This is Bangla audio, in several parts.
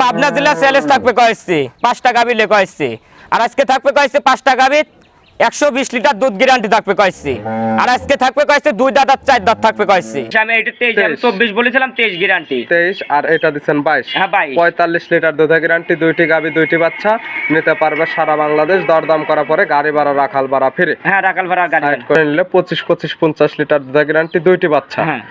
পাবনা জেলা চ্যালেঞ্জ থাকবে কয়েছে পাঁচটা গাবি লে কয়েছে আর আজকে থাকবে কয়েছে পাঁচটা গাবি একশো বিশ লিটার দুধ গ্যারান্টি থাকবে কয়েছে আর আজকে থাকবে কয়েছে দুই দাঁত আর চার দাঁত থাকবে কয়েছে আমি এটা তেইশ আমি চব্বিশ বলেছিলাম তেইশ গ্যারান্টি তেইশ আর এটা দিচ্ছেন বাইশ। হ্যাঁ, 22 পঁয়তাল্লিশ লিটার দুধের গ্যারান্টি দুইটি গাবি দুইটি বাচ্চা নিতে পারবে সারা বাংলাদেশ দরদাম করা পরে গাড়ি ভাড়া রাখাল ভাড়া ফিরে। হ্যাঁ রাখাল ভাড়া গাড়ি করে নিলে পঁচিশ পঁচিশ পঞ্চাশ লিটার দুধের গ্যারান্টি দুইটি বাচ্চা। হ্যাঁ।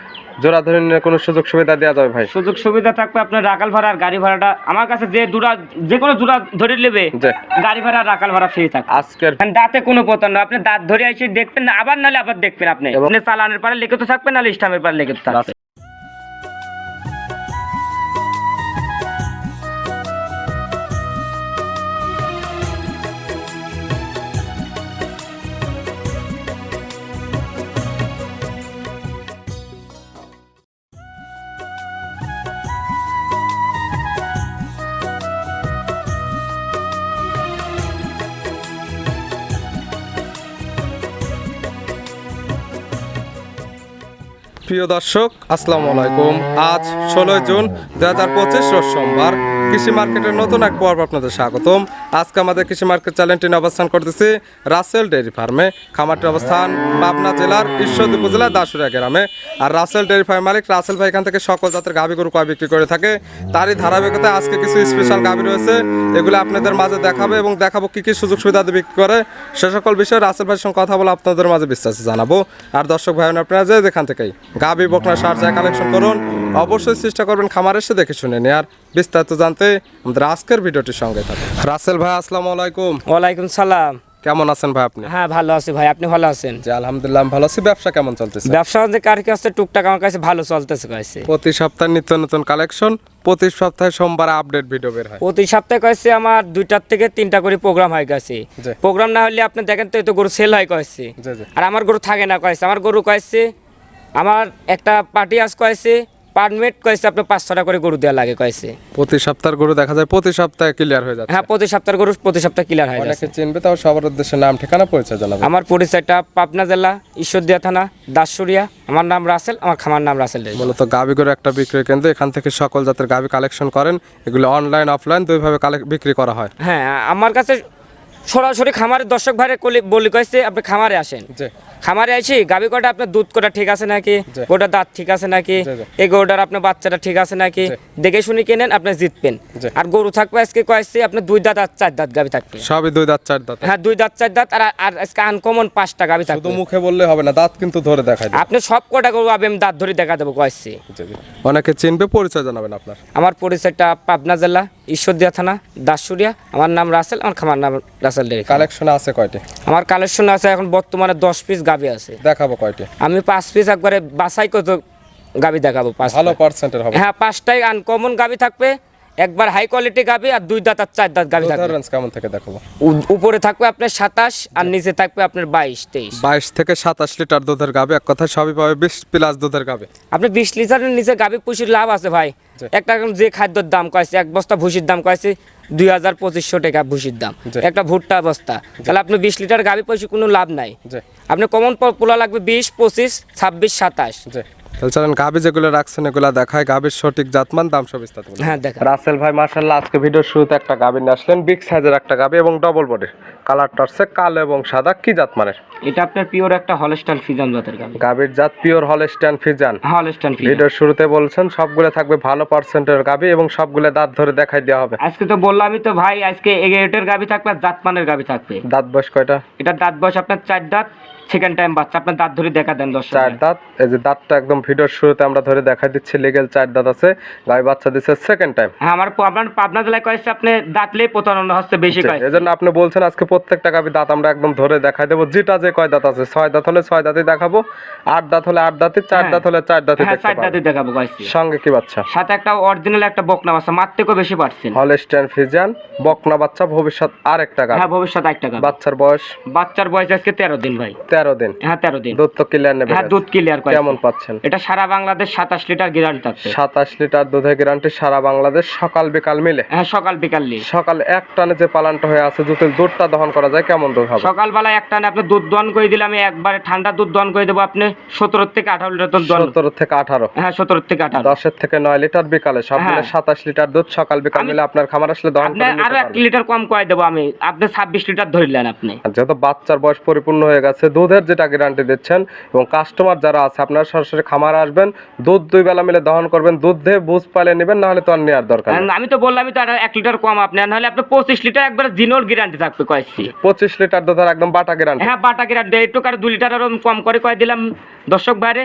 জোড়া ধরে নিলে কোনো সুযোগ সুবিধা দেওয়া যাবে ভাই? সুযোগ সুবিধা থাকবে আপনার রাখাল ভাড়া আর গাড়ি ভাড়াটা। আমার কাছে যে দুরা যে কোনো দুরা ধরে নেবে গাড়ি ভাড়া রাখাল ভাড়া ফ্রি থাকবে। আজকের দাঁতে কোনো পতন না। আপনি দাঁত ধরে এসে দেখবেন আবার নাহলে আবার দেখবেন আপনি। চালানের পারে লিখিত থাকবে নাহলে স্টামের পারে লিখিত থাকবে। প্রিয় দর্শক, আসসালামু আলাইকুম। আজ ষোলোই জুন দু হাজার পঁচিশ সোমবার। কৃষি মার্কেটের নতুন এক পর্ব আপনাদের স্বাগতম। আজকে আমাদের কৃষি মার্কেট চ্যানেলটি অবস্থান করতেছি রাসেল ডেয়ারি ফার্মে। খামারটির অবস্থান পাবনা জেলার ঈশ্বর উপজেলার দাসুরিয়া গ্রামে। আর রাসেল ডেয়ারি ফার্ম মালিক রাসেল ভাই এখান থেকে সকল জাতের গাভী গরু কয় বিক্রি করে থাকে। তারই ধারাবাহিকতায় আজকে কিছু স্পেশাল গাভী রয়েছে, এগুলো আপনাদের মাঝে দেখাবে এবং দেখাবো কি কি সুযোগ সুবিধা বিক্রি করে। সে সকল বিষয়ে রাসেল ভাইয়ের সঙ্গে কথা বলে আপনাদের মাঝে বিস্তারিত জানাব। আর দর্শক ভাই আপনারা যে যেখান থেকেই গাভী, বকনা, সার যায় কালেকশন করুন, অবশ্যই চেষ্টা করবেন খামার এসে দেখে শুনে নিয়ে আর বিস্তারিত জানতে আমাদের আজকের ভিডিওটির সঙ্গে থাকুন। রাসেল ভাই আসসালামু আলাইকুম। ওয়ালাইকুম সালাম। কেমন আছেন ভাই আপনি? হ্যাঁ ভালো আছি ভাই আপনি ভালো আছেন? জি আলহামদুলিল্লাহ ভালো আছি। ব্যবসা কেমন চলতেছে? ব্যবসা কার কাছে টুকটাক আমার কাছে ভালো চলতেছে কাছে প্রতি সপ্তাহে নিত্য নতুন কালেকশন প্রতি সপ্তাহে সোমবার আপডেট ভিডিও বের হয়। প্রতি সপ্তাহে কয়েছে আমার দুইটার থেকে তিনটা করে প্রোগ্রাম হয় গেছে প্রোগ্রাম না হলে আপনি দেখেন তো এই তো গরু সেল হয় কয়েছে। জি আর আমার গরু থাকে না কয়েছে। আমার গরু কয়েছে আমার একটা পার্টি আস কয়েছে পারমেট কয়েছে আপনার পাঁচ ছটা করে গরু দেওয়া লাগে কয়েছে প্রতি সপ্তাহের গরু দেখা যায় প্রতি সপ্তাহে ক্লিয়ার হয়ে যাচ্ছে। হ্যাঁ প্রতি সপ্তাহের গরু প্রতি সপ্তাহে ক্লিয়ার হয় অনেকে চিনবে তাও সবার উদ্দেশ্যে নাম ঠিকানা পরিচয় জানাবে। আমার পরিচয়টা পাবনা জেলা ঈশ্বরদিয়া থানা দাসুরিয়া। আমার নাম রাসেল আমার খামার নাম রাসেল। মূলত গাবি গরু একটা বিক্রয় কেন্দ্র এখান থেকে সকল জাতের গাবি কালেকশন করেন। এগুলো অনলাইন অফলাইন দুইভাবে বিক্রি করা হয়। হ্যাঁ আমার কাছে সরাসরি খামারের দর্শক ভাইরে বলি কয়েছে আপনি খামারে আসেন। খামারে আসি গাবি কটা আপনার দুধ কটা ঠিক আছে নাকি? গোটা দাঁত ঠিক আছে নাকি। এই গরুটার আপনার বাচ্চাটা ঠিক আছে নাকি? দেখে শুনে কিনেন আপনি জিতবেন। আর গরু থাকবে আজকে কয়েছে আপনার দুই দাঁত আর চার দাঁত গাবি থাকবে। সবই দুই দাঁত চার দাঁত। হ্যাঁ দুই দাঁত চার দাঁত আর আর আজকে আনকমন পাঁচটা গাবি শুধু থাকবে মুখে বললে হবে না দাঁত কিন্তু ধরে দেবে। আপনি সব কটা গরু আমি দাঁত ধরে দেখা দেবো কয়েছে। অনেকে চিনবে পরিচয় জানাবেন আপনার। আমার পরিচয়টা পাবনা জেলা ঈশ্বরদিয়া থানা দাসুরিয়া। আমার নাম রাসেল আমার খামার নাম রাসেল। ডেরি কালেকশন আছে কয়টি? আমার কালেকশন আছে এখন বর্তমানে দশ পিস গাবি আছে। দেখাবো কয়টি? আমি পাঁচ পিস একবারে বাছাই কত গাবি দেখাবো পাঁচ ভালো পার্সেন্টের হবে। হ্যাঁ পাঁচটাই আনকমন গাবি থাকবে। একবার হাই কোয়ালিটি গাবি আর দুই দাঁত আর চার দাঁত গাবি থাকবে। রেঞ্জ কেমন থেকে দেখাবো? উপরে থাকবে আপনার সাতাশ আর নিচে থাকবে আপনার বাইশ তেইশ। বাইশ থেকে সাতাশ লিটার দুধের গাবে এক কথা সবই পাবে বিশ প্লাস দুধের গাবে। আপনি বিশ লিটারের নিচে গাবি পুষির লাভ আছে ভাই। একটা যে খাদ্যের দাম কয়েছে এক বস্তা ভুসির দাম কয়েছে দুই হাজার পঁচিশশো টাকা ভুসির দাম। একটা ভুট্টা বস্তা। তাহলে আপনি বিশ লিটার গাবি পয়সা কোনো লাভ নাই। আপনি কমন পোলা লাগবে বিশ পঁচিশ ছাব্বিশ সাতাশ। তাহলে চলেন গাবি যেগুলো রাখছেন এগুলো দেখায় গাবির সঠিক জাতমান দাম সব বিস্তারিত হ্যাঁ দেখা রাসেল ভাই মার্শাল্লাহ আজকে ভিডিওর শুরুতে একটা নিয়ে আসলেন। বিগ সাইজের একটা গাবি এবং ডবল বডির কালারটা হচ্ছে কালো এবং সাদা। কি জাত মানের এটা আপনার পিওর একটা হলস্টাইন ফিজান জাতের গাবি গাবির জাত pure Holstein Friesian Holstein Friesian ভিডিওর শুরুতে বলছেন সবগুলো থাকবে ভালো পার্সেন্টের গাবি এবং সবগুলো দাঁত ধরে দেখাই দেওয়া হবে। আজকে তো বললামই তো ভাই আজকে এগেটের গাবি থাকবে আর জাতমানের গাবি থাকবে। দাঁত বয়স কয়টা? এটা দাঁত বয়স আপনার চার দাঁত সেকেন্ড টাইম বাচ্চা আপনার দাঁত ধরে দেখা দেন দশ চার দাঁত। এই যে দাঁতটা একদম ভিডিওর শুরুতে আমরা ধরে দেখাই দিচ্ছি লিগেল চার দাঁত আছে গাবি বাচ্চা দিচ্ছে সেকেন্ড টাইম হ্যাঁ আমার আপনার পাবনা জেলায় কয়েছে আপনি দাঁতলেই প্রতারণা হচ্ছে বেশি কয়েছে। এই জন্য আপনি বলছেন আজকে প্রত্যেকটা গাবি দাঁত আমরা একদম ধরে দেখাই দেবো। যেটা যে কয় দাঁত আছে ছয় দাঁত হলে ছয় দাঁতই দেখাবো আট দাঁত হলে আট দাঁতই চার হ্যাঁ। দাঁত হলে চার দাঁতই হ্যাঁ দেখতে চার দাঁতই দেখাবো কয়েছে। সঙ্গে কি বাচ্চা? সাথে একটা অরিজিনাল একটা বকনা বাচ্চা মার থেকেও বেশি পাচ্ছেন হলস্টাইন ফিজিয়ান বকনা বাচ্চা ভবিষ্যৎ আরেকটা গাবি। হ্যাঁ ভবিষ্যৎ একটা গাবি। বাচ্চার বয়স? বাচ্চার বয়স আজকে তেরো দিন ভাই। তেরো দিন। হ্যাঁ তেরো দিন। দুধ তো ক্লিয়ার নেবে হ্যাঁ দুধ ক্লিয়ার করে কেমন পাচ্ছেন? এটা সারা বাংলাদেশ সাতাশ লিটার গ্যারান্টি থাকবে। সাতাশ লিটার দুধের গ্যারান্টি সারা বাংলাদেশ সকাল বিকাল মিলে। হ্যাঁ সকাল বিকাল নিয়ে সকাল এক টানে যে পালানটা হয়ে আছে যদি দুধটা দহন করা যায় কেমন দুধ হবে? সকালবেলা একটা না আপনি দুধ দহন করে দিলে আমি একবারে ঠান্ডা দুধ দহন করে দেবো আপনি সতেরো থেকে আঠারো লিটার দুধ দহন সতেরো থেকে আঠারো। হ্যাঁ সতেরো থেকে আঠারো। দশের থেকে নয় লিটার বিকালে সব মিলে হ্যাঁ। সাতাশ লিটার দুধ সকাল বিকাল মিলে আপনার খামার আসলে দহন করে নিতে আরও এক লিটার কম করে দেবো আমি। আপনি ছাব্বিশ লিটার ধরলেন আপনি। যেহেতু বাচ্চার বয়স পরিপূর্ণ হয়ে গেছে দুধের যেটা গ্যারান্টি দিচ্ছেন এবং কাস্টমার যারা আছে আপনারা সরাসরি খামার আসবেন দুধ দুই বেলা মিলে দহন করবেন দুধ দিয়ে বুঝ পালে নেবেন নাহলে তো আর নেওয়ার দরকার আমি তো বললামই তো আর এক লিটার কম আপনি নাহলে আপনি পঁচিশ লিটার একবার জিনোর গ্যারান্টি থাকবে কয়েছি পঁচিশ লিটার দুধের একদম বাটা গ্যারান্টি হ্যাঁ বাটা গ্যারান্টি একটু কার দু লিটার কম করে কয়ে দিলাম। দর্শক বাইরে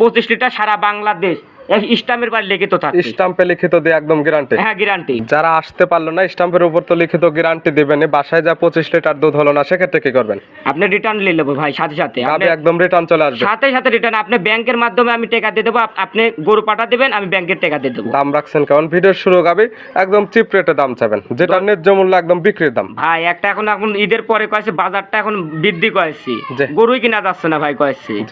পঁচিশ লিটার সারা বাংলাদেশ। লিখিত থাকে স্টাম্পে লিখিত দিয়ে একদম গ্যারান্টি হ্যাঁ গ্যারান্টি যারা আসতে পারল না স্টাম্পের উপর তো লিখিত গ্যারান্টি দিবেন বাসায় যা পঁচিশ লিটার দুধ হলো না সেক্ষেত্রে কি করবেন? আপনি রিটার্ন নিয়ে নেব ভাই সাথে সাথে। আপনি- একদম রিটার্ন চলে আসবে। সাথে সাথে রিটার্ন আপনি ব্যাংকের মাধ্যমে আমি টাকা দিয়ে দেবো আপনি গরু পাঠা দেবেন আমি ব্যাংকের টাকা দিয়ে দেবো। দাম রাখছেন কেমন? ভিডিওর শুরু গাবি একদম চিপ রেটে দাম চাবেন। যেটা ন্যায্য মূল্য একদম বিক্রির দাম। ভাই একটা এখন এখন ঈদের পরে কয়েছে বাজারটা এখন বৃদ্ধি করেছি জি। গরুই কিনা যাচ্ছে না ভাই কয়েছি।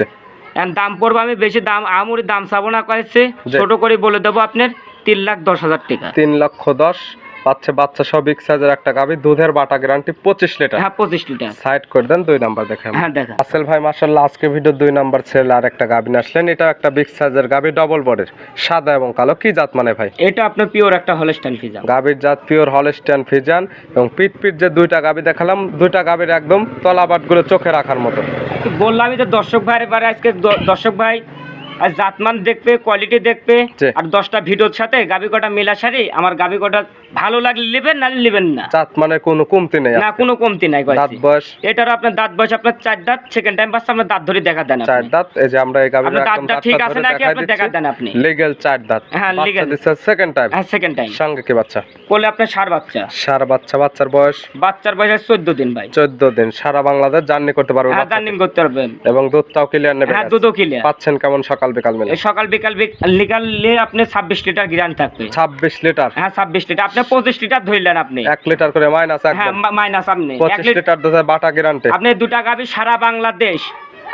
দাম পড়ব আমি বেশি দাম আমুরি দাম চাবো না কয়েছে ছোট করে বলে দেবো আপনার তিন লাখ দশ হাজার টাকা। তিন লক্ষ দশ। পাচ্ছে বাচ্চা সব বিগ সাইজের একটা গাবি দুধের বাটা গ্যারান্টি পঁচিশ লিটার হ্যাঁ পঁচিশ লিটার সাইড করে দেন দুই নাম্বার দেখেন। হ্যাঁ দেখা আসেল ভাই মার্শাল্লাহ আজকে ভিডিও দুই নাম্বার ছেলে আর একটা গাবি আসলেন। এটা একটা বিগ সাইজের গাবি ডবল বডির সাদা এবং কালো। কি জাত মানে ভাই? এটা আপনার পিওর একটা হলস্টাইন ফিজা গাবির জাত পিওর হলস্টিয়ান ফিজান এবং পিট পিট যে দুইটা গাবি দেখালাম দুইটা গাবির একদম তলাবাটগুলো চোখে রাখার মতো। বললামই তো দর্শক ভাই এবারে আজকে দর্শক ভাই আর জাতমান দেখবে কোয়ালিটি দেখবে আর দশটা ভিডিওর সাথে গাবি কটা মেলা সারি আমার গাবি কটা ভালো লাগলে নেবেন না নেবেন না। জাত মানে কোনো কমতি নেই না কোনো কমতি নাই দাঁত বয়স? এটার আপনার দাঁত বয়স আপনার চার দাঁত সেকেন্ড টাইম বাচ্চা আপনার দাঁত ধরে দেখা দেন চার দাঁত এই যে আমরা এই গাবির আপনার দাঁতটা ঠিক আছে নাকি আপনি দেখা দেন আপনি? লিগেল চার দাঁত। হ্যাঁ। দিচ্ছে সেকেন্ড টাইম হ্যাঁ সেকেন্ড টাইম সঙ্গে কি বাচ্চা? বলে আপনার সার বাচ্চা। সার বাচ্চা বাচ্চার বয়স? বাচ্চার বয়স চোদ্দ দিন ভাই। চোদ্দ দিন। সারা বাংলাদেশ জার্নি করতে পারবে হ্যাঁ। জার্নিং করতে পারবেন। এবং দুধটাও ক্লিয়ার নেবে হ্যাঁ দুধও ক্লিয়ার পাচ্ছেন কেমন সকাল বিকাল মিলে। সকাল বিকাল নিকালে আপনি ছাব্বিশ লিটার গ্রান থাকবে। ছাব্বিশ লিটার? হ্যাঁ ছাব্বিশ লিটার। আপনি পঁচিশ লিটার ধরলেন আপনি। এক লিটার করে মাইনাস হ্যাঁ মাইনাস আপনি। পঁচিশ লিটার বাটা গ্যারান্টি আপনি দুটা গাবি সারা বাংলাদেশ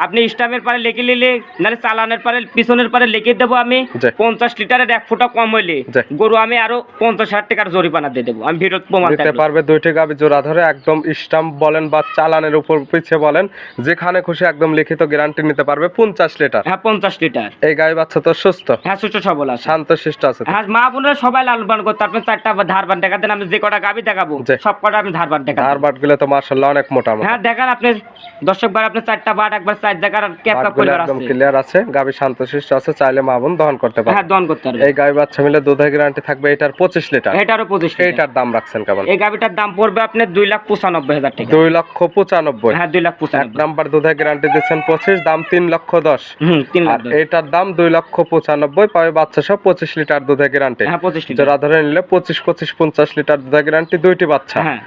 আপনি স্টামের পারে লিখে নিলে নাহলে চালানের পারে পিছনের পারে লিখে দেবো আমি। পঞ্চাশ লিটারের এক ফুটা কম হইলে গরু আমি আরও পঞ্চাশ হাজার টাকার জরিমানা দিয়ে দেবো। আমি ভিডিও প্রমাণ দিতে। পারবে দুইটি গাবি জোড়া ধরে একদম স্টাম্প বলেন বা চালানের উপর পিছিয়ে বলেন যেখানে খুশি একদম লিখিত গ্যারান্টি নিতে পারবে পঞ্চাশ লিটার। হ্যাঁ পঞ্চাশ লিটার। এই গাই বাচ্চা তো সুস্থ। হ্যাঁ সুস্থ সবল আছে। শান্ত শিষ্ট আছে হ্যাঁ মা বোনেরা সবাই লালন পালন করতে আপনি চারটা ধার বান দেখা দেন আমি যে কটা গাবি দেখাবো। সব কটা আমি ধার বান দেখা ধার বাটগুলো তো মার্শাল্লাহ অনেক মোটা হ্যাঁ দেখান আপনি। দর্শক ভাই আপনি চারটা বাট একবার চার জায়গার ক্যাপ কাপ বাটগুলো করে একদম ক্লিয়ার আছে গাবি শান্ত আছে চাইলে মা বোন দহন করতে পারে। হ্যাঁ দন করতে পারবে। এই গাই বাচ্চা মিলে দুধের গ্যারান্টি থাকবে এটার পঁচিশ লিটার। এটারও পঁচিশ লিটার। এইটার দাম রাখছেন কেমন? এই গাবিটার দাম পড়বে আপনার দুই লাখ পঁচানব্বই হাজার টাকা। দুই লক্ষ পঁচানব্বই। হ্যাঁ দুই লাখ এক নাম্বার দুধের গ্যারান্টি দিচ্ছেন পঁচিশ দাম তিন লক্ষ দশ। হুম তিন লাখ এটার দাম দুই লক্ষ পঁচানব্বই পাবে বাচ্চা সব পঁচিশ লিটার দুধের গ্যারান্টি হ্যাঁ পঁচিশ লিটার। জোড়া ধরে নিলে পঁচিশ পঁচিশ পঞ্চাশ লিটার দুধের গ্যারান্টি দুইটি বাচ্চা। হ্যাঁ।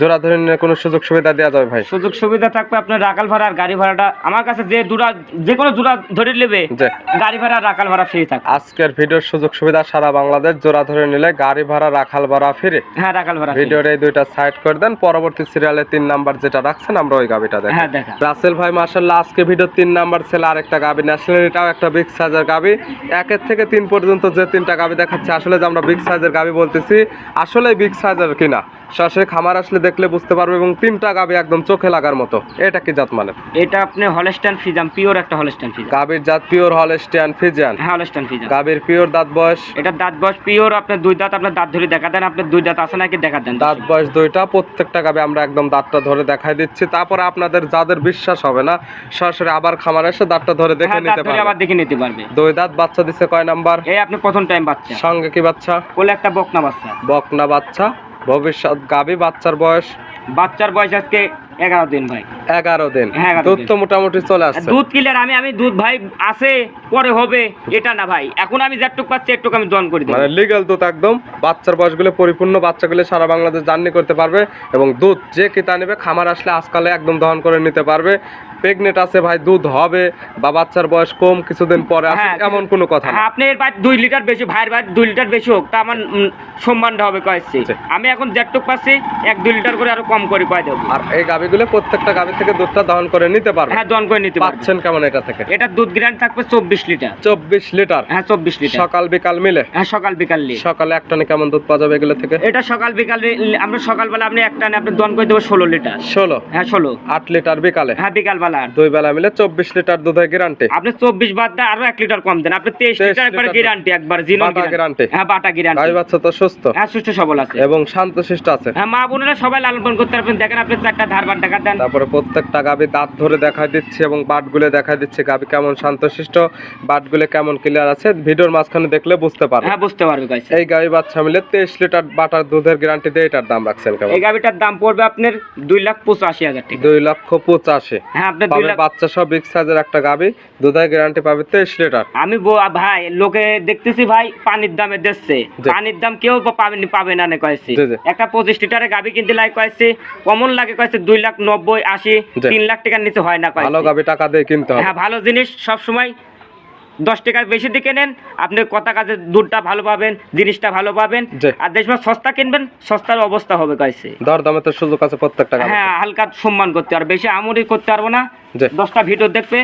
জোড়া ধরে নিলে কোনো সুযোগ সুবিধা দেওয়া যাবে ভাই? সুযোগ সুবিধা থাকবে আপনার রাকাল ভাড়া আর গাড়ি ভাড়াটা। আমার কাছে যে দুরা যে কোনো দুরা ধরে নেবে গাড়ি ভাড়া রাকাল ভাড়া ফ্রি থাকবে। আজকের ভিডিওর সুযোগ সুবিধা সারা বাংলাদেশ জোড়া ধরে নিলে গাড়ি ভাড়া রাখাল ভাড়া ফিরে হ্যাঁ রাকাল ভাড়া ভিডিওর এই দুইটা সাইড করে দেন। পরবর্তী সিরিয়ালে তিন নাম্বার যেটা রাখছেন আমরা ওই গাবিটা দেখেন। হ্যাঁ দেখা রাসেল ভাই মার্শাল্লাহ আজকে ভিডিও তিন নাম্বার ছেলে আরেকটা গাবি। নিয়ে আসলেন এটাও একটা বিগ সাইজের গাবি। একের থেকে তিন পর্যন্ত যে তিনটা গাবি দেখাচ্ছে আসলে যে আমরা বিগ সাইজের গাবি বলতেছি আসলে বিগ সাইজের কিনা। সরাসরি খামার আসলে দেখলে বুঝতে পারবে এবং তিনটা গাবি একদম চোখে লাগার মতো। এটা কি জাত মানে? এটা আপনি হলস্টাইন ফিজাম পিওর একটা হলস্টাইন ফিজাম। গাবির জাত পিওর হলস্টিয়ান ফিজিয়ান হ্যাঁ হলস্টাইন ফিজাম। গাবির পিওর দাঁত বয়স? এটা দাঁত বয়স পিওর আপনার দুই দাঁত আপনার দাঁত ধরে দেখা দেন আপনার দুই দাঁত আছে নাকি দেখা দেন। দাঁত বয়স দুইটা প্রত্যেকটা গাবে আমরা একদম দাঁতটা ধরে দেখাই দিচ্ছি। তারপরে আপনাদের যাদের বিশ্বাস হবে না সরাসরি আবার খামার এসে দাঁতটা ধরে দেখে হ্যাঁ নিতে ধরে আবার দেখে নিতে পারবে। দুই দাঁত বাচ্চা দিছে কয় নাম্বার? এই আপনি প্রথম টাইম বাচ্চা। সঙ্গে কি বাচ্চা? কোলে একটা বকনা বাচ্চা। বকনা বাচ্চা। ভবিষ্যৎ গাবি বাচ্চার বয়স? বাচ্চার বয়স আজকে এগারো দিন ভাই। এগারো দিন। হ্যাঁ, দুধ তো মোটামুটি চলে আসছে। দুধ কিলার আমি আমি দুধ ভাই আছে পরে হবে এটা না ভাই। এখন আমি যেটুক পাচ্ছি একটুক আমি দন করে মানে লিগ্যাল দুধ একদম বাচ্চার বয়সগুলো পরিপূর্ণ বাচ্চাগুলো সারা বাংলাদেশ জার্নি করতে পারবে এবং দুধ যে কিতা নেবে খামার আসলে আজকালে একদম দহন করে নিতে পারবে। প্রেগনেন্ট আছে ভাই দুধ হবে বা বাচ্চার বয়স কম কিছুদিন পরে হ্যাঁ, এমন কোনো কথা না। হ্যাঁ, আপনার ভাই দুই লিটার বেশি ভাইয়ের ভাই দুই লিটার বেশি হোক তা আমার সম্মানটা হবে কয়েছি আমি এখন যেটুক পাচ্ছি এক দুই লিটার করে আরও কম করে কয় দেবো। আর এই গাবিগুলো প্রত্যেকটা গাবি থেকে দুধটা দহন করে নিতে পারবে হ্যাঁ দন করে নিতে পারব পাচ্ছেন কেমন এটা থেকে? এটা দুধ গ্রান্ড থাকবে চব্বিশ লিটার। চব্বিশ লিটার? হ্যাঁ চব্বিশ লিটার। সকাল বিকাল মিলে? হ্যাঁ সকাল বিকাল সকালে এক টনে কেমন দুধ পাওয়া যাবে এগুলো থেকে? এটা সকাল বিকাল আমরা সকালবেলা আপনি একটা আপনি দন করে দেবো ষোলো লিটার। ষোলো? হ্যাঁ ষোলো। আট লিটার বিকালে? হ্যাঁ বিকালবেলা। দুই বেলা মিলে চব্বিশ লিটার দুধের গ্যারান্টি আপনি চব্বিশ বাদ দেয় আরও এক লিটার কম দেন। আপনি তেইশ লিটার একবার গ্যারান্টি একবার জিনো বাটা হ্যাঁ বাটা গাই গ্যারান্টি বাচ্চা তো সুস্থ। হ্যাঁ সুস্থ সবল আছে। এবং শান্তশিষ্ট আছে। হ্যাঁ মা বোনেরা সবাই লালন পালন করতে পারবেন। দেখেন আপনি চারটা ধারবার টাকা দেন। তারপরে প্রত্যেকটা গাবি দাঁত ধরে দেখা দিচ্ছে এবং বাটগুলো দেখা দিচ্ছে। গাবি কেমন শান্তশিষ্ট বাটগুলো কেমন ক্লিয়ার আছে? ভিডিওর মাঝখানে দেখলে বুঝতে পারবে হ্যাঁ বুঝতে পারবে এই গাবি বাচ্চা মিলে তেইশ লিটার বাটার দুধের গ্যারান্টি দিয়ে এটার দাম রাখছেন কেমন? এই গাভিটার দাম পড়বে আপনার দুই লাখ পঁচাশি হাজার টাকা। দুই লক্ষ পঁচাশি। হ্যাঁ আপনার দুই লাখ বাচ্চা সব বিগ সাইজের একটা গাবি দুধের গ্যারান্টি পাবে লিটার। আমি ভাই লোকে দেখতেছি ভাই পানির দামে দিচ্ছে। পানির দাম কেউ পাবে নি- পাবে না কয়েছে। একটা পঁচিশ লিটারের গাবি কিনতে লাগে কয়েছি কমন লাগে কয়েছে দুই লাখ নব্বই আশি জি। তিন লাখ টাকার নিচে হয় না কয়েছে। ভালো গাবি টাকা দিয়ে কিনতে হবে। হ্যাঁ ভালো জিনিস সব সময় দশ টাকার বেশি দিকে নেন আপনি কথা কাজে দুধটা ভালো পাবেন জিনিসটা ভালো পাবেন। আর যে সময় সস্তা কিনবেন সস্তার অবস্থা হবে কাছে দর দামে তো সুযোগ আছে প্রত্যেকটা হ্যাঁ হালকা সম্মান করতে আর বেশি আমরি করতে পারব না। দশটা ভিডিও দেখবে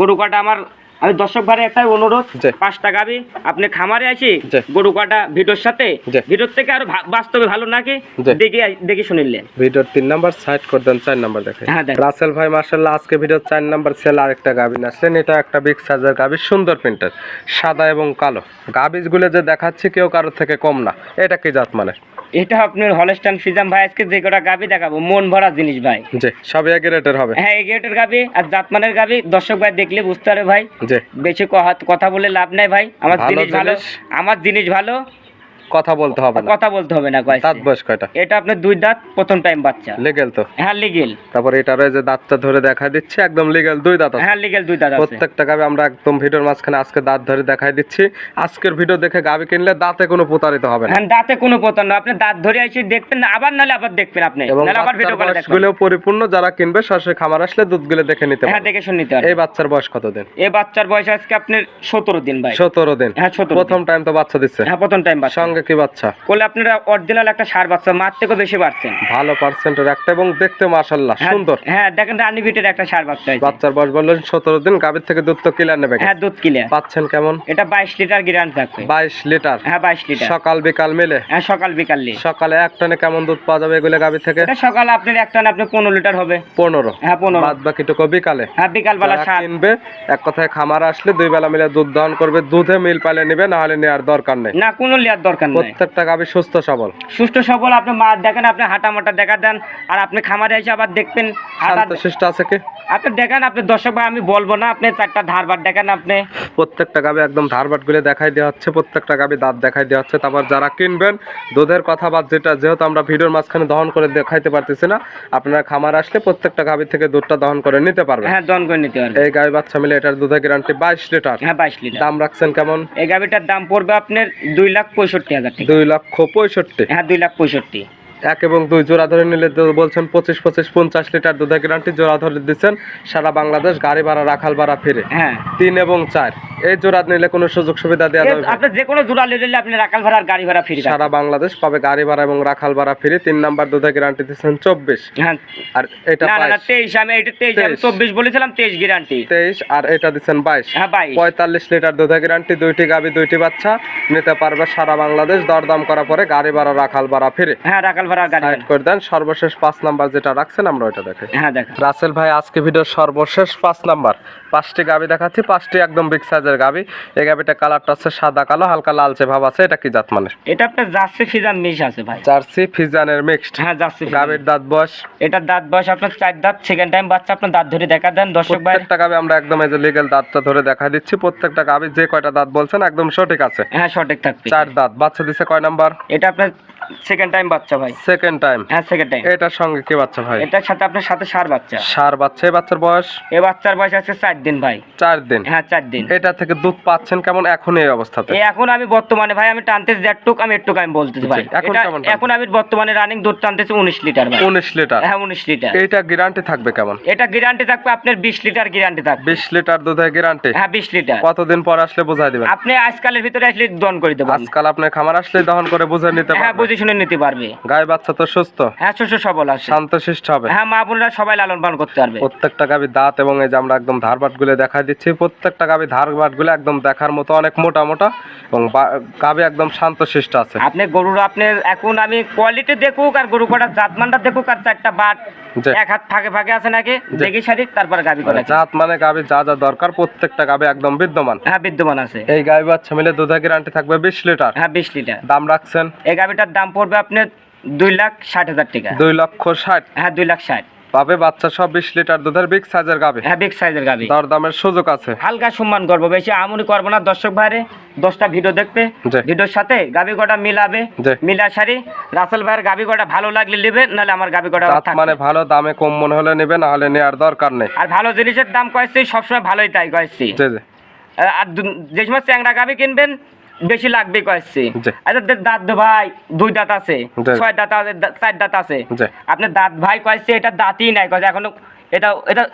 গরু কাটা আমার আমি দর্শক ভাইয়ের একটাই অনুরোধ। পাঁচটা গাবি আপনি খামারে আসি। গরু কাটা ভিডিওর সাথে। জি। ভিডিওর থেকে আরও বাস্তবে ভালো নাকি। দেখে দেখে শুনিলেন। ভিডিওর তিন নাম্বার সাইড করে দেন চার নাম্বার দেখে। হ্যাঁ, রাসেল ভাই মার্শাল্লাহ আজকে ভিডিওর চার নাম্বার সেল আরেকটা গাবি আসলেন। এটা একটা বিগ সাইজের গাবি সুন্দর প্রিন্টার সাদা এবং কালো। গাবিজগুলো যে দেখাচ্ছি কেউ কারোর থেকে কম না। এটা কি জাত মানে এটা আপনার হলস্টান ফিজাম ভাই আজকে যে কটা গাবি দেখাবো মন ভরা জিনিস ভাই। জি সবই এক রেটের হবে। হ্যাঁ এক রেটের গাবি আর জাতমানের গাবি দর্শক ভাই দেখলে বুঝতে পারে ভাই। জি। বেশি কথা বলে লাভ নাই ভাই। আমার জিনিস ভালো আমার জিনিস ভালো কথা বলতে হবে না। কথা বলতে হবে না দাঁত বয়স কয়টা? এটা আপনার দুই দাঁত প্রথম টাইম বাচ্চা। লিগেল তো। হ্যাঁ লিগেল তারপর এটার ওই যে দাঁতটা ধরে দেখা দিচ্ছে একদম লিগেল দুই দাঁত হ্যাঁ লিগেল দুই দাঁত প্রত্যেকটা গাবি আমরা একদম ভিডিওর মাঝখানে আজকে দাঁত ধরে দেখাই দিচ্ছি। আজকের ভিডিও দেখে গাবি কিনলে দাঁতে কোনো প্রতারিত হবে না। হ্যাঁ দাঁতে কোনো না। আপনি দাঁত ধরে এসে দেখবেন না আবার নালে আবার দেখবেন আপনি। নালে আবার ভিডিও করে দেখবেন। বাচ্চাগুলো পরিপূর্ণ যারা কিনবে সরাসরি খামার আসলে দুধগুলো দেখে নিতে হ্যাঁ দেখে শুনে নিতে এই বাচ্চার বয়স কত দিন এই বাচ্চার বয়স আজকে আপনার সতেরো দিন ভাই। সতেরো দিন। হ্যাঁ সতেরো প্রথম টাইম তো বাচ্চা দিচ্ছে। হ্যাঁ প্রথম টাইম বাচ্চা। সঙ্গে কি বাচ্চা? কোলে আপনারা অরিজিনাল একটা সার বাচ্চা মার থেকেও বেশি বাড়ছেন। ভালো পার্সেন্টের একটা এবং দেখতে মাশাল্লাহ হ্যাঁ, সুন্দর। হ্যাঁ দেখেন রানি বিটের একটা সার বাচ্চা আছে। বাচ্চার বয়স বললেন সতেরো দিন গাভীর থেকে দুধ তো কিলার নেবে। হ্যাঁ দুধ কিলিয়ার পাচ্ছেন কেমন? এটা বাইশ লিটার থাকবে। বাইশ লিটার। হ্যাঁ বাইশ লিটার। সকাল বিকাল মিলে? হ্যাঁ সকাল বিকাল নিয়ে সকালে এক টনে কেমন দুধ পাওয়া যাবে এগুলো গাভী থেকে? এটা সকালে আপনার একটা না আপনার পনেরো লিটার হবে। পনেরো। হ্যাঁ পনেরো। বাদ বাকিটুকু বিকালে। হ্যাঁ বিকাল বেলা যারা সাত কিনবে এক কথায় খামার আসলে দুই বেলা মিলে দুধ দহন করবে দুধে মিল পাইলে নিবে না হলে নেওয়ার দরকার নেই। না কোনো লিয়ার দরকার নাই। প্রত্যেকটা গাভী সুস্থ সবল। সুস্থ সবল আপনি মা দেখেন আপনি হাঁটা মাটা দেখা দেন আর আপনি খামারে এসে আবার দেখবেন আছে কি? আপনি দেখেন আপনি দর্শক ভাই আমি বলব না আপনি চারটা ধারবার দেখেন আপনি। প্রত্যেকটা গাবি একদম ধারবাটগুলো দেখাই দেওয়া হচ্ছে প্রত্যেকটা গাবি দাঁত দেখাই দেওয়া হচ্ছে। তারপর যারা কিনবেন দুধের কথা যেটা যেহেতু আমরা ভিডিওর মাঝখানে দহন করে দেখাইতে পারতেছি না আপনারা খামার আসলে প্রত্যেকটা গাবি থেকে দুধটা দহন করে নিতে পারবেন। হ্যাঁ দন করে নিতে পারবেন। এই গাবি বাচ্চা মিলে এটার দুধের গ্যারান্টি বাইশ লিটার। হ্যাঁ বাইশ লিটার। দাম রাখছেন কেমন? এই গাভিটার দাম পড়বে আপনার দুই লাখ পঁয়ষট্টি হাজার টাকা। দুই লক্ষ পঁয়ষট্টি। হ্যাঁ দুই লাখ পঁয়ষট্টি। এক এবং দুই জোড়া ধরে নিলে বলছেন পঁচিশ পঁচিশ পঞ্চাশ লিটার দুধের গ্যারান্টি জোড়া ধরে দিচ্ছেন। সারা বাংলাদেশ গাড়ি ভাড়া রাখাল ভাড়া ফিরে। হ্যাঁ। তিন এবং চার। এই জোড়া নিলে কোনো সুযোগ সুবিধা দেওয়া যাবে আপনি যে কোনো জোড়া নিলে আপনি রাখাল ভাড়া আর গাড়ি ভাড়া ফ্রি সারা বাংলাদেশ পাবে গাড়ি ভাড়া এবং রাখাল ভাড়া ফিরে। তিন নাম্বার দুধের গ্যারান্টি দিচ্ছেন চব্বিশ। হ্যাঁ। আর এটা না না তেইশ আমি এটা তেইশ আমি 23 চব্বিশ বলেছিলাম তেইশ গ্যারান্টি তেইশ আর এটা দিচ্ছেন বাইশ। হ্যাঁ বাইশ। পঁয়তাল্লিশ লিটার দুধের গ্যারান্টি দুইটি গাবি দুইটি বাচ্চা। নিতে পারবে সারা বাংলাদেশ। দরদাম করার পরে গাড়ি ভাড়া রাখাল ভাড়া ফিরে। হ্যাঁ রাখাল ভাড়া আর গাড়ি করে দেন সর্বশেষ পাঁচ নাম্বার যেটা রাখছেন আমরা ওইটা দেখে হ্যাঁ দেখেন রাসেল ভাই আজকে ভিডিওর সর্বশেষ পাঁচ নাম্বার। পাঁচটি গাবি দেখাচ্ছি পাঁচটি একদম বিগ সাইজের গাবি। এই গাবিটা কালারটা আছে সাদা কালো হালকা লালচে ভাব আছে এটা কি জাত মানে? এটা আপনার জার্সি ফিজান মিশ আছে ভাই। জার্সি ফিজানের মিক্সড হ্যাঁ জার্সি গাবির দাঁত বয়স? এটার দাঁত বয়স আপনার চার দাঁত সেকেন্ড টাইম বাচ্চা আপনার দাঁত ধরে দেখা দেন দর্শক ভাই। প্রত্যেকটা গাবি আমরা একদম এই যে দাঁতটা ধরে দেখা দিচ্ছি। প্রত্যেকটা গাবি যে কয়টা দাঁত বলছেন একদম সঠিক আছে। হ্যাঁ সঠিক থাকবে। চার দাঁত। বাচ্চা দিছে কয় নাম্বার? এটা আপনার সেকেন্ড টাইম বাচ্চা ভাই। সেকেন্ড টাইম হ্যাঁ সেকেন্ড টাইম এটার সঙ্গে কি বাচ্চা ভাই? এটার সাথে আপনার সাথে সার বাচ্চা। সার বাচ্চা। এই বাচ্চার বয়স? এ বাচ্চার বয়স আছে চার দিন ভাই। চার দিন। হ্যাঁ চার দিন। এটা থেকে দুধ পাচ্ছেন কেমন এখন এই অবস্থাতে? এখন আমি বর্তমানে ভাই আমি টানতেছি দেড়টুক আমি একটুক আমি বলতেছি ভাই। এখন কেমন এখন আমি বর্তমানে রানিং দুধ টানতেছি উনিশ লিটার ভাই। উনিশ লিটার হ্যাঁ উনিশ লিটার এইটা গ্যারান্টি থাকবে কেমন? এটা গ্যারান্টি থাকবে আপনার বিশ লিটার গ্যারান্টি থাকবে। বিশ লিটার দুধের গ্যারান্টি হ্যাঁ বিশ লিটার কতদিন পর আসলে বোঝাই দিবেন? আপনি আজকালের ভিতরে আসলে দন করে দেবো আমি। আজকাল আপনার খামার আসলে দহন করে বুঝে নিতে হ্যাঁ বুঝে শুনে নিতে পারবে। গায়ে বাচ্চা তো সুস্থ। হ্যাঁ সুস্থ সবল আছে। শান্ত শিষ্ট হবে। হ্যাঁ মা বোনরা সবাই লালন পালন করতে পারবে। প্রত্যেকটা গাবি দাঁত এবং এই যে আমরা একদম ধারবাটগুলো দেখা দিচ্ছি প্রত্যেকটা গাবি ধারবাটগুলো একদম দেখার মতো অনেক মোটা মোটা এবং গাবি একদম শান্ত শিষ্ট আছে। আপনি গরুর আপনি এখন আমি কোয়ালিটি দেখুক আর গরু কটা জাতমানটা দেখুক আর চারটা বাট। এক হাত ফাঁকে ফাঁকে আছে নাকি? দেখি। সারি তারপর গাবি করা জাত মানে গাবি যা যা দরকার প্রত্যেকটা গাবি একদম বিদ্যমান। হ্যাঁ বিদ্যমান আছে। এই গাবি বাচ্চা মিলে দুধের গ্যারান্টি থাকবে বিশ লিটার। হ্যাঁ বিশ লিটার। দাম রাখছেন? এই গাবিটার দাম পড়বে আপনার দুই লাখ ষাট হাজার টাকা। দুই লক্ষ ষাট। হ্যাঁ দুই লাখ ষাট। পাবে বাচ্চা সব বিশ লিটার দুধের বিগ সাইজের গাবি। হ্যাঁ বিগ সাইজের গাবি। দর দামের সুযোগ আছে। হালকা সম্মান করব বেশি আমনি করব না। দর্শক ভাইরে দশটা ভিডিও দেখবে ভিডিওর সাথে গাবি কটা মিলাবে মিলা সারি রাসেল ভাইয়ের গাবি কটা ভালো লাগলে নেবে নাহলে আমার গাবি কটা মানে ভালো দামে কম মনে হলে নেবে না হলে নেওয়ার দরকার নেই। আর ভালো জিনিসের দাম কয়েছি সবসময় ভালোই তাই কয়েছি। আর যে সময় চ্যাংড়া গাবি কিনবেন বেশি লাগবে কয়েছি আচ্ছা দাঁত ভাই দুই দাঁত আছে ছয় দাঁত আছে চার দাঁত আছে। আপনার আপনি দাঁত ভাই কয়েছে এটা দাঁতই নাই কয়েছে এখনও এটা এটা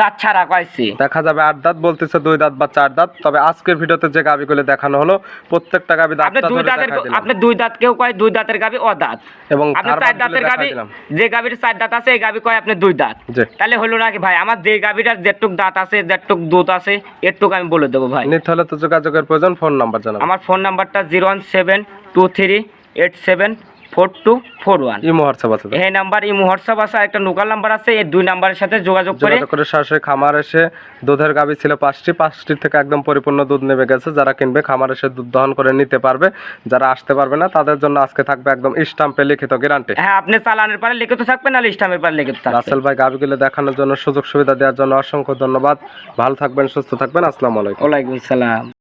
দাঁত ছাড়া কয়েছি দেখা যাবে আট দাঁত বলতেছে দুই দাঁত বা চার দাঁত। তবে আজকের ভিডিওতে যে গাবিগুলো দেখানো হলো প্রত্যেকটা গাবি আপনি দুই দাঁতের আপনি দুই দাঁত কেউ কয় দুই দাঁতের গাবি দাঁত এবং আপনি চার দাঁতের গাবি যে গাবির চার দাঁত আছে এই গাবি কয় আপনি দুই দাঁত। তাহলে হলো নাকি ভাই? আমার যে গাবিটার যেটুক দাঁত আছে যেটুক দুধ আছে এটুক আমি বলে দেবো ভাই। নিতে হলে তো যোগাযোগের প্রয়োজন ফোন নাম্বার জানাব আমার ফোন নাম্বারটা zero one seven two three eight seven four two four one. Imo WhatsApp আছে এই নাম্বার ইমো হোয়াটসঅ্যাপ আছে একটা লোকাল নাম্বার আছে এই দুই নাম্বারের সাথে যোগাযোগ করে যোগাযোগ করে সরাসরি খামার এসে দুধের গাবি ছিল পাঁচটি থেকে একদম পরিপূর্ণ দুধ গেছে যারা কিনবে খামার এসে দুধ দহন করে নিতে পারবে যারা আসতে পারবে না তাদের জন্য আজকে থাকবে একদম স্টাম্পে লিখিত গ্যারান্টি। হ্যাঁ আপনি চালানের পারে লিখিত থাকবে নাহলে স্টামের পারে লিখিত থাকবে। রাসেল ভাই গাবিগুলো দেখানোর জন্য সুযোগ সুবিধা দেওয়ার জন্য অসংখ্য ধন্যবাদ। ভালো থাকবেন সুস্থ থাকবেন আসসালামু আলাইকুম। ওয়ালাইকুম সালাম